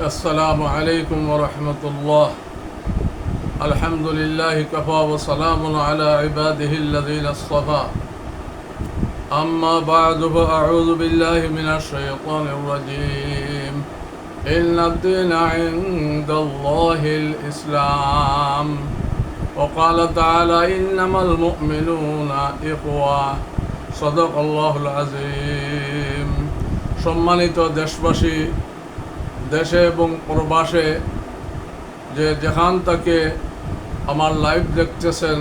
السلام عليكم ورحمة الله الحمد لله كفى وسلام على عباده الذين اصطفى أما بعد فأعوذ بالله من الشيطان الرجيم إن الدين عند الله الإسلام وقال تعالى إنما المؤمنون إخوة صدق الله العظيم সম্মানিত দেশবাসী দেশে এবং প্রবাসে যে যেখান থেকে আমার লাইভ দেখতেছেন,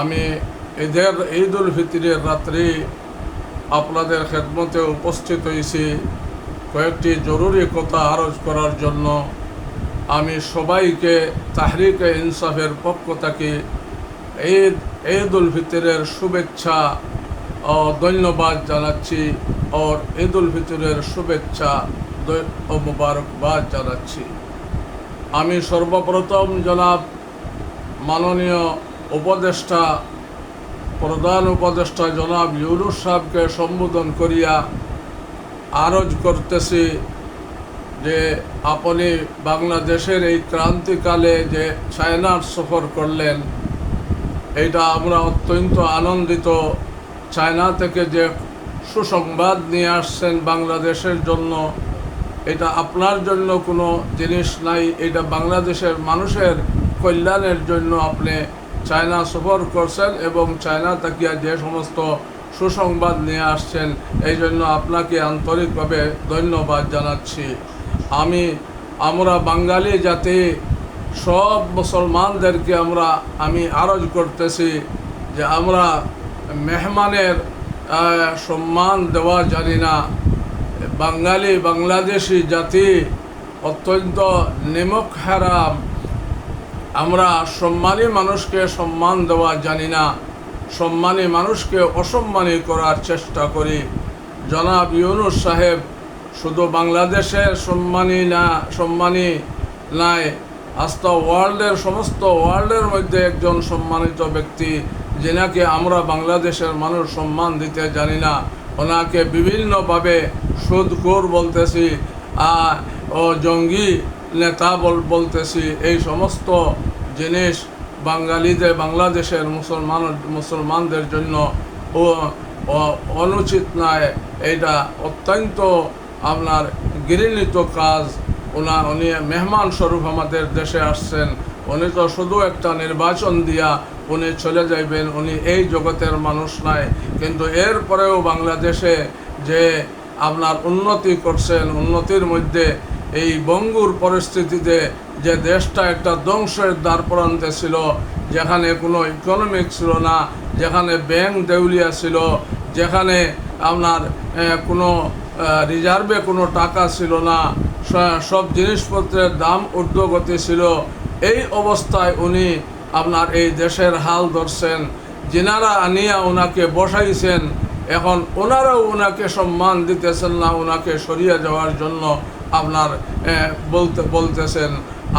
আমি ঈদের ঈদ উল ফিতরের রাত্রি আপনাদের খেদমতে উপস্থিত হয়েছি। কয়েকটি জরুরি কথা আরজ করার জন্য আমি সবাইকে তাহরিকে ইনসাফের পক্ষ থেকে ঈদ ঈদ উল ফিতরের শুভেচ্ছা ও ধন্যবাদ জানাচ্ছি। ওর ঈদ উল ফিতরের শুভেচ্ছা ও মুবারকবাদ জানাচ্ছি। আমি সর্বপ্রথম জনাব মাননীয় উপদেষ্টা, প্রধান উপদেষ্টা জনাব ইউনুস সাহেবকে সম্বোধন করিয়া আরজ করতেছি যে আপনি বাংলাদেশের এই ক্রান্তিকালে যে চায়নার সফর করলেন এটা আমরা অত্যন্ত আনন্দিত। চায়না থেকে যে সুসংবাদ নিয়ে আসছেন বাংলাদেশের জন্য এটা আপনার জন্য কোনো জিনিস নাই, এটা বাংলাদেশের মানুষের কল্যাণের জন্য আপনি চায়না সফর করছেন এবং চায়না তাকিয়া যে সমস্ত সুসংবাদ নিয়ে আসছেন, এই জন্য আপনাকে আন্তরিকভাবে ধন্যবাদ জানাচ্ছি। আমি, আমরা বাঙালি জাতি, সব মুসলমানদেরকে আমরা, আমি আরজ করতেছি যে আমরা মেহমানের সম্মান দেওয়া জানি না। বাঙালি, বাংলাদেশি জাতি অত্যন্ত নিমক হারাম। আমরা সম্মানী মানুষকে সম্মান দেওয়া জানি না। সম্মানী মানুষকে অসম্মানী করার চেষ্টা করি। জনাব ইউনুস সাহেব শুধু বাংলাদেশের সম্মানী না, সম্মানী নাই আস্ত ওয়ার্ল্ডের সমস্ত ওয়ার্ল্ডের মধ্যে একজন সম্মানিত ব্যক্তি, যেনাকে আমরা বাংলাদেশের মানুষ সম্মান দিতে জানি না। ওনাকে বিভিন্নভাবে সুদখোর বলতেছি ও জঙ্গি নেতা বল, বলতেছি, এই সমস্ত জিনিস বাঙালিদের, বাংলাদেশের মুসলমান, মুসলমানদের জন্য ও অনুচিত নয়। এইটা অত্যন্ত আপনার গৃহীত কাজ। ওনা, উনি মেহমান স্বরূপ আমাদের দেশে আসছেন। উনি তো শুধু একটা নির্বাচন দিয়া উনি চলে যাইবেন, উনি এই জগতের মানুষ নাই। কিন্তু এরপরেও বাংলাদেশে যে আপনার উন্নতি করছেন, উন্নতির মধ্যে এই বঙ্গুর পরিস্থিতিতে যে দেশটা একটা ধ্বংসের দ্বার প্রান্তে ছিল, যেখানে কোনো ইকোনমিক ছিল না, যেখানে ব্যাংক দেউলিয়া ছিল, যেখানে আপনার কোনো রিজার্ভে কোনো টাকা ছিল না সব জিনিসপত্রের দাম ঊর্ধ্বগতি ছিল, এই অবস্থায় উনি আপনার এই দেশের হাল ধরছেন। যিনারা আনিয়া ওনাকে বসাইছেন, এখন ওনারাও ওনাকে সম্মান দিতেছেন না, ওনাকে সরিয়ে যাওয়ার জন্য আপনার বলতে, বলতেছেন।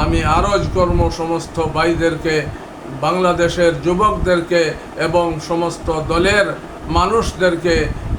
আমি আরজ কর্ম সমস্ত ভাইদেরকে, বাংলাদেশের যুবকদেরকে এবং সমস্ত দলের মানুষদেরকে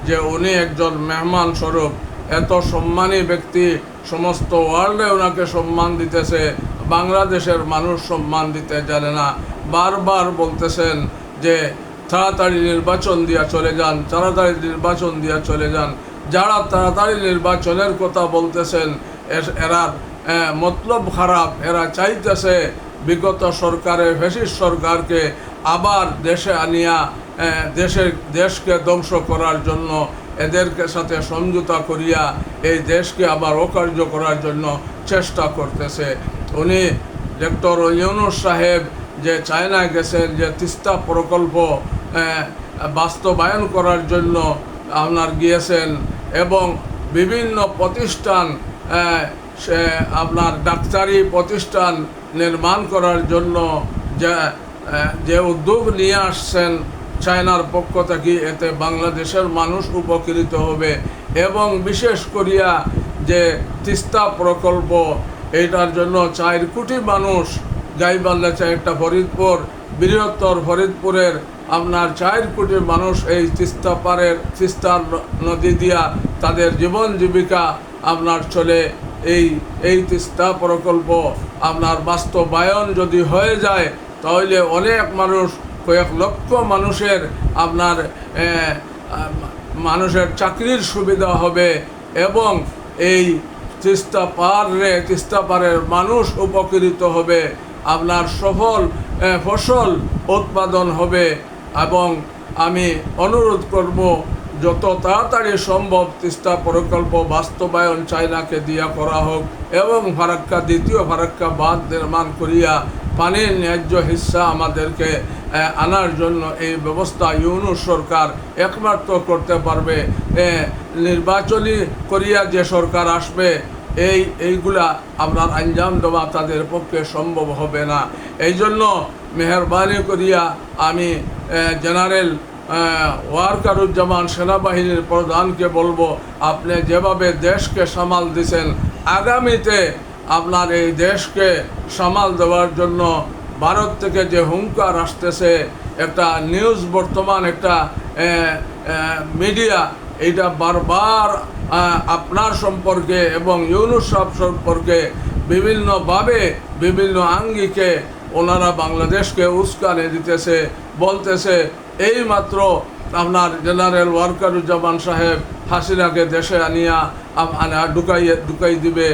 যে উনি একজন মেহমান স্বরূপ, এত সম্মানী ব্যক্তি, সমস্ত ওয়ার্ল্ডে ওনাকে সম্মান দিতেছে বাংলাদেশের মানুষ সম্মান দিতে জানে না। বারবার বলতেছেন যে, তাড়াতাড়ি নির্বাচন দিয়া চলে যান, তাড়াতাড়ি নির্বাচন দিয়া চলে যান। যারা তাড়াতাড়ি নির্বাচনের কথা বলতেছেন এর- মতলব খারাপ। এরা চাইতেছে বিগত সরকারের, ফেসিস সরকারকে আবার দেশে আনিয়া দেশের, দেশকে ধ্বংস করার জন্য এদেরকে সাথে সমঝোতা করিয়া, এই দেশকে আবার অকার্য করার জন্য চেষ্টা করতেছে। উনি ডক্টর ইউনুস সাহেব যে চায়নায় গেছেন যে তিস্তা প্রকল্প বাস্তবায়ন করার জন্য আপনার গিয়েছেন এবং বিভিন্ন প্রতিষ্ঠান সে আপনার ডাক্তারি প্রতিষ্ঠান নির্মাণ করার জন্য যে যে উদ্যোগ নিয়ে আসছেন চায়নার পক্ষ থেকে, এতে বাংলাদেশের মানুষ উপকৃত হবে এবং বিশেষ করিয়া যে তিস্তা প্রকল্প এইটার জন্য চার কোটি মানুষ গাইবান্ধা চাই একটা ফরিদপুর, বৃহত্তর ফরিদপুরের আপনার চার কোটি মানুষ এই তিস্তা পারের তিস্তার নদী দিয়া তাদের জীবন জীবিকা আপনার চলে। এই এই তিস্তা প্রকল্প আপনার বাস্তবায়ন যদি হয়ে যায়, তাহলে অনেক মানুষ, কয়েক লক্ষ মানুষের আপনার মানুষের চাকরির সুবিধা হবে এবং এই তিস্তা পারে তিস্তা পারের মানুষ উপকৃত হবে। আপনার সফল ফসল উৎপাদন হবে এবং আমি অনুরোধ করব, যত তাড়াতাড়ি সম্ভব তিস্তা প্রকল্প বাস্তবায়ন চায়নাকে দিয়া করা হোক এবং ফারাক্কা, দ্বিতীয় ফারাক্কা বাঁধ নির্মাণ করিয়া পানির ন্যায্য হিস্সা আমাদেরকে আনার জন্য এই ব্যবস্থা ইউনু সরকার একমাত্র করতে পারবে। নির্বাচনী করিয়া যে সরকার আসবে এই, এইগুলা আপনার আঞ্জাম দেওয়া তাদের পক্ষে সম্ভব হবে না। এই জন্য মেহরবানি করিয়া আমি জেনারেল ওয়ারকারুজ্জামান সেনাবাহিনীর প্রধানকে বলব, আপনি যেভাবে দেশকে সামাল দিছেন, আগামীতে আপনার এই দেশকে সামাল দেওয়ার জন্য ভারত থেকে যে হুঙ্কার আসতেছে, একটা নিউজ বর্তমান একটা মিডিয়া, এইটা বারবার আপনার সম্পর্কে এবং ইউনুস সাহেব সম্পর্কে বিভিন্নভাবে বিভিন্ন আঙ্গিকে ওনারা বাংলাদেশকে উস্কানি দিতেছে, বলতেছে এই মাত্র আপনার জেনারেল ওয়ার্কারুজ্জামান সাহেব হাসিনাকে দেশে আনিয়া আনা ঢুকাইয়ে ঢুকাই দিবে,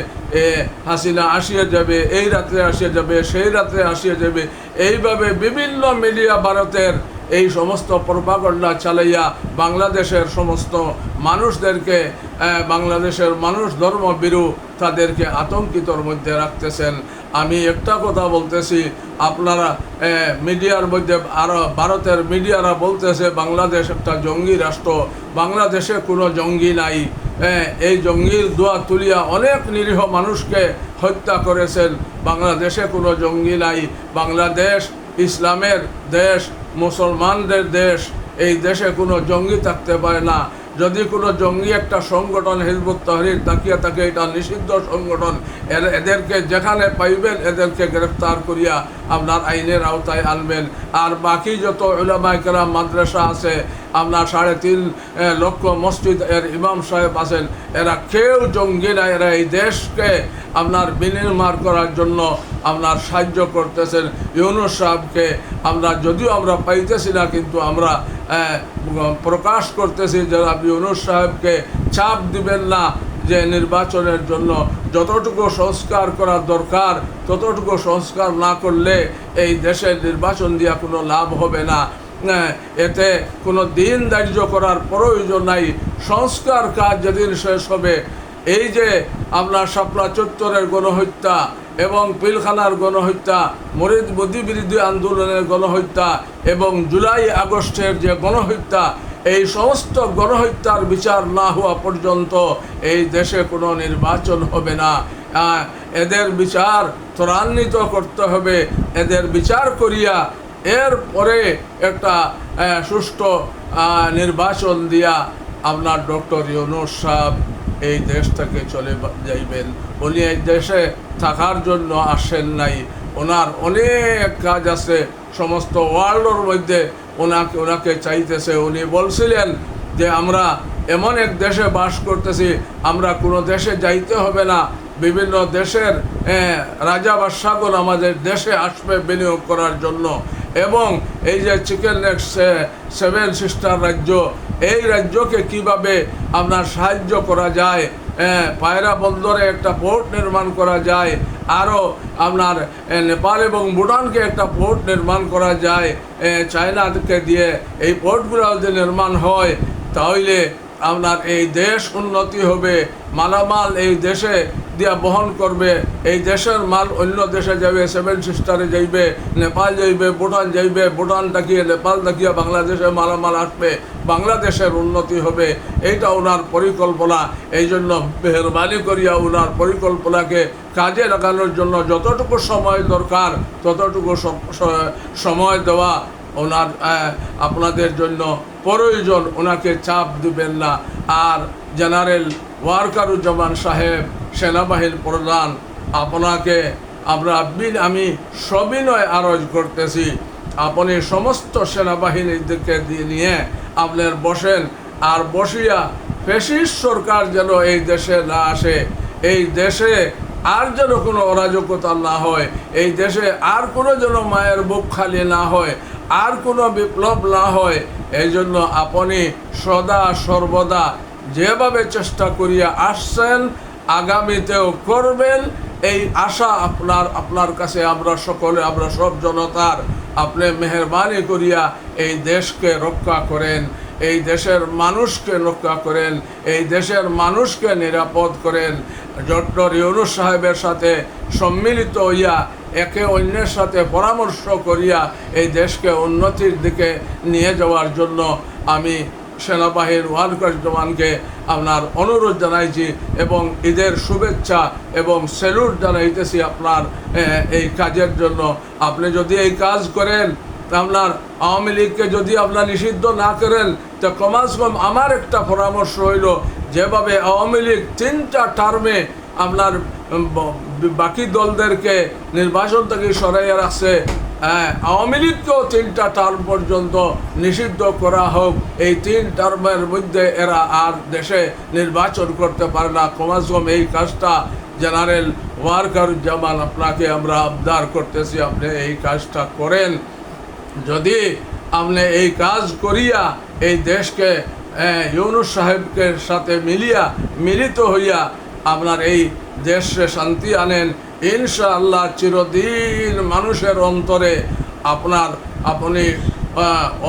এ হাসিনা আসিয়া যাবে, এই রাত্রে আসিয়া যাবে, সেই রাত্রে আসিয়া যাবে। এইভাবে বিভিন্ন মিডিয়া ভারতের এই সমস্ত প্রপাগণ্ডা চালাইয়া বাংলাদেশের সমস্ত মানুষদেরকে বাংলাদেশের মানুষ ধর্মবিরু তাদেরকে আতঙ্কিতর মধ্যে রাখতেছেন। আমি একটা কথা বলতেছি, আপনারা মিডিয়ার মধ্যে আরও ভারতের মিডিয়ারা বলতেছে, বাংলাদেশ একটা জঙ্গি রাষ্ট্র। বাংলাদেশে কোনো জঙ্গি নাই। এই জঙ্গির দোয়া তুলিয়া অনেক নিরীহ মানুষকে হত্যা করেছেন। বাংলাদেশে কোনো জঙ্গি নাই। বাংলাদেশ ইসলামের দেশ। মুসলমানদের দেশ, এই দেশে কোনো জঙ্গি থাকতে পারে না। যদি কোনো জঙ্গি একটা সংগঠন, হিজবুত তহরির, তাকিয়া থাকে, এটা নিষিদ্ধ সংগঠন এদেরকে যেখানে পাইবেন, এদেরকে গ্রেফতার করিয়া আপনার আইনের আওতায় আনবেন। আর বাকি যত ওলামাইকেরা মাদ্রাসা আছে আপনার সাড়ে তিন লক্ষ মসজিদ এর ইমাম সাহেব আছেন। এরা কেউ জঙ্গি না, এরা এই দেশকে আপনার বিনির্মাণ করার জন্য আপনার সাহায্য করতেছেন। ইউনুস সাহেবকে আমরা যদিও আমরা পাইতেছি না, কিন্তু আমরা প্রকাশ করতেছি যারা ইউনুস সাহেবকে, চাপ দিবেন না যে নির্বাচনের জন্য যতটুকু সংস্কার করা দরকার, ততটুকু সংস্কার না করলে এই দেশের নির্বাচন দিয়া কোনো লাভ হবে না। এতে কোনো দিন ধার্য করার প্রয়োজন নাই। সংস্কার কাজ যেদিন শেষ হবে, এই যে আপনার শাপলা চত্বরের গণহত্যা এবং পিলখানার গণহত্যা, মরিদ মোদী বিরোধী আন্দোলনের গণহত্যা এবং জুলাই আগস্টের যে গণহত্যা, এই সমস্ত গণহত্যার বিচার না হওয়া পর্যন্ত এই দেশে কোনো নির্বাচন হবে না। এদের বিচার ত্বরান্বিত করতে হবে। এদের বিচার করিয়া এরপরে একটা সুষ্ঠু নির্বাচন দিয়া আপনার ডক্টর ইউনুস সাহেব এই দেশ থেকে চলে যাইবেন। উনি এই দেশে থাকার জন্য আসেন নাই। ওনার অনেক কাজ আছে। সমস্ত ওয়ার্ল্ডের মধ্যে ওনাকে ওনাকে চাইতেছে। উনি বলছিলেন যে, আমরা এমন এক দেশে বাস করতেছি, আমরা কোনো দেশে যাইতে হবে না। বিভিন্ন দেশের রাজা বাদশাহগণ আমাদের দেশে আসবে বিনিয়োগ করার জন্য। এবং এই যে চিকেন সেভেন সিস্টার রাজ্য, এই রাজ্যকে কীভাবে আপনার সাহায্য করা যায় পায়রা বন্দরে একটা পোর্ট নির্মাণ করা যায় আরও আপনার নেপাল এবং ভুটানকে একটা পোর্ট নির্মাণ করা যায় চায়নাকে দিয়ে এই পোর্টগুলো যদি নির্মাণ হয়, তাহলে আপনার এই দেশ উন্নতি হবে, মালামাল এই দেশে দিয়া বহন করবে, এই দেশের মাল অন্য দেশে যাবে সেভেন সিস্টারে যাইবে, নেপাল যাইবে, ভুটান যাইবে, ভুটান তাকিয়ে নেপাল তাকিয়ে বাংলাদেশে মালামাল আসবে, বাংলাদেশের উন্নতি হবে, এইটা ওনার পরিকল্পনা। এই জন্য মেহরবানি করিয়া ওনার পরিকল্পনাকে কাজে লাগানোর জন্য যতটুকু সময় দরকার, ততটুকু সময় দেওয়া ওনার আপনাদের জন্য প্রয়োজন। ওনাকে চাপ দিবেন না। আর জেনারেল ওয়ারকারুজ্জামান সাহেব সেনাবাহিনীর প্রধান, আপনাকে আমরা বিন- আমি সবিনয় আরজ করতেছি। আপনি সমস্ত সেনাবাহিনীদেরকে দিয়ে নিয়ে আপনার বসেন, আর বসিয়া ফেসিস সরকার যেন এই দেশে না আসে। এই দেশে আর যেন কোনো অরাজকতা না হয়, এই দেশে আর কোনো যেন মায়ের বুক খালি না হয়, আর কোনো বিপ্লব না হয়। এই জন্য আপনি সদা সর্বদা যেভাবে চেষ্টা করিয়া আসছেন আগামীতেও করবেন। এই আশা আপনার আপনার কাছে আমরা সকলে, আমরা সব জনতার আপনি মেহরবানি করিয়া এই দেশকে রক্ষা করেন, এই দেশের মানুষকে রক্ষা করেন, এই দেশের মানুষকে নিরাপদ করেন। ডক্টর ইউনুস সাহেবের সাথে সম্মিলিত হইয়া, একে অন্যের সাথে পরামর্শ করিয়া এই দেশকে উন্নতির দিকে নিয়ে যাওয়ার জন্য আমি সেনাবাহিনীর ওয়ার্কার জওয়ানকে আপনার অনুরোধ জানাইছি এবং ঈদের শুভেচ্ছা এবং স্যালুট জানাইতেছি আপনার এই কাজের জন্য। আপনি যদি এই কাজ করেন, আপনার আওয়ামী লীগকে যদি আপনার নিষিদ্ধ না করেন, তো কমাস কম আমার একটা পরামর্শ হইল, যেভাবে আওয়ামী লীগ তিনটা টার্মে আপনার বাকি দলদেরকে নির্বাচন থেকে সরাইয়া রাখছে হ্যাঁ, আওয়ামী লীগকেও তিনটা টার্ম পর্যন্ত নিষিদ্ধ করা হোক। এই তিন টার্মের মধ্যে এরা আর দেশে নির্বাচন করতে পারে না। কমাস কম এই কাজটা জেনারেল ওয়ার্কারুজ্জামান আপনাকে আমরা আবদার করতেছি আপনি এই কাজটা করেন। যদি আপনি এই কাজ করিয়া এই দেশকে ইউনুস সাহেবকে সাথে মিলিয়া মিলিত হইয়া আপনার এই দেশে শান্তি আনেন ইনশাআল্লাহ চিরদিন মানুষের অন্তরে আপনার, আপনি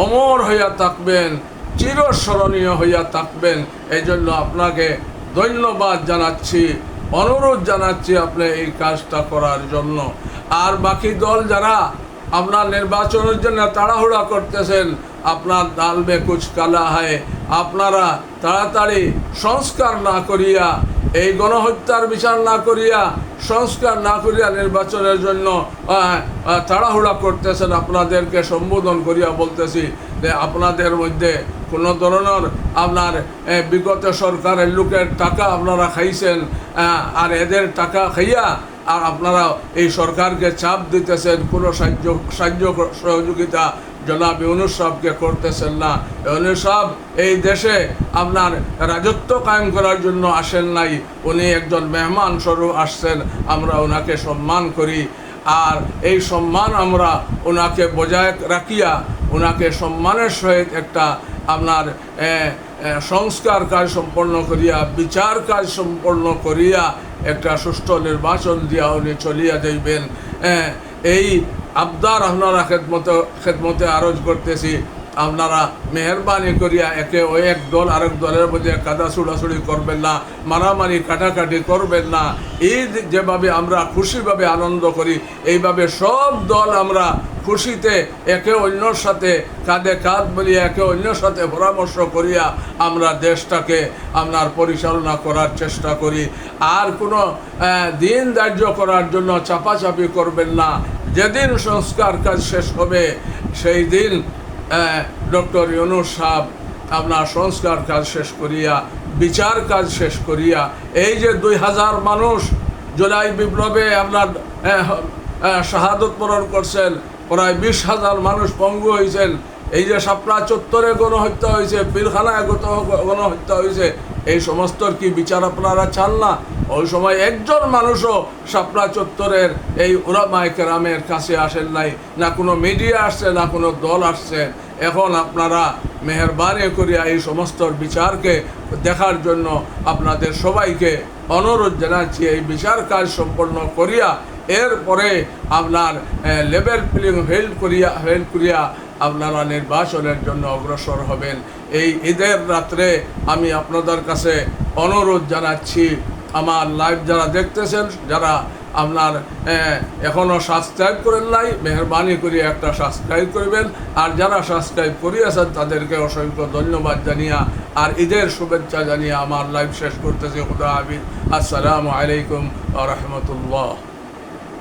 অমর হইয়া থাকবেন, চিরস্মরণীয় হইয়া থাকবেন। এই জন্য আপনাকে ধন্যবাদ জানাচ্ছি, অনুরোধ জানাচ্ছি আপনি এই কাজটা করার জন্য। আর বাকি দল যারা আপনার নির্বাচনের জন্য তাড়াহুড়া করতেছেন আপনার দাল মে কুচ কালা হয় আপনারা তাড়াতাড়ি সংস্কার না করিয়া, এই গণহত্যার বিচার না করিয়া, সংস্কার না করিয়া নির্বাচনের জন্য তাড়াহুড়া করতেছেন, আপনাদেরকে সম্বোধন করিয়া বলতেছি যে আপনাদের মধ্যে কোনো ধরনের আপনার বিগত সরকারের লোকের টাকা আপনারা খাইছেন আর এদের টাকা খাইয়া আর আপনারা এই সরকারকে চাপ দিতেছেন কোনো সাহায্য সাহায্য সহযোগিতা জনাব ইউনুস সাহেবকে করতেছেন না। ইউনুস সাহেব এই দেশে আপনার রাজত্ব কায়েম করার জন্য আসেন নাই। উনি একজন মেহমান স্বরূপ আসছেন, আমরা ওনাকে সম্মান করি। আর এই সম্মান আমরা ওনাকে বজায় রাখিয়া ওনাকে সম্মানের সহিত একটা আপনার সংস্কার কাজ সম্পন্ন করিয়া, বিচার কাজ সম্পন্ন করিয়া একটা সুষ্ঠু নির্বাচন দিয়া উনি চলিয়া যাইবেন। এই আবদার আপনারা খেদমতে খেদমতে আরজ করতেছি। আপনারা মেহরবানি করিয়া একে ও এক দল, আরেক দলের মধ্যে কাদা ছুড়াছুড়ি করবেন না, মারামারি কাটাকাটি করবেন না। ঈদ যেভাবে আমরা খুশিভাবে আনন্দ করি, এইভাবে সব দল আমরা খুশিতে একে অন্যর সাথে কাঁধে কাঁধ বলিয়া একে অন্যর সাথে পরামর্শ করিয়া আমরা দেশটাকে আপনার পরিচালনা করার চেষ্টা করি। আর কোনো দিন ধার্য করার জন্য চাপাচাপি করবেন না। যেদিন সংস্কার কাজ শেষ হবে, সেই দিন ডক্টর ইউনুস সাহেব আপনার সংস্কার কাজ শেষ করিয়া, বিচার কাজ শেষ করিয়া, এই যে দুই হাজার মানুষ জুলাই বিপ্লবে আপনার শাহাদত বরণ করছেন, প্রায় বিশ হাজার মানুষ পঙ্গু হয়েছেন এই যে সাপড়া চত্বরে গণহত্যা হয়েছে পিলখানায় গত, গণহত্যা হয়েছে এই সমস্তর কি বিচার আপনারা চান না? ওই সময় একজন মানুষও সাপড়া চত্বরের এই ওরামায় কেরামের কাছে আসেন নাই। না কোনো মিডিয়া আসছে, না কোনো দল আসছে। এখন আপনারা মেহরবানি করিয়া এই সমস্ত বিচারকে দেখার জন্য আপনাদের সবাইকে অনুরোধ জানাচ্ছি, এই বিচার কাজ সম্পন্ন করিয়া এরপরে আপনার লেভেল প্লেইং হেল্প করিয়া হেল্প করিয়া আপনারা নির্বাচনের জন্য অগ্রসর হবেন। এই ঈদের রাত্রে আমি আপনাদের কাছে অনুরোধ জানাচ্ছি, আমার লাইভ যারা দেখতেছেন, যারা আপনার এখনও সাবস্ক্রাইব করেন নাই, মেহরবানি করে একটা সাবস্ক্রাইব করবেন। আর যারা সাবস্ক্রাইব করিয়েছেন, তাদেরকে অসংখ্য ধন্যবাদ জানিয়া, আর ঈদের শুভেচ্ছা জানিয়ে আমার লাইভ শেষ করতেছি। খুদা হাবিব আসসালামু আলাইকুম রহমতুল্লাহ।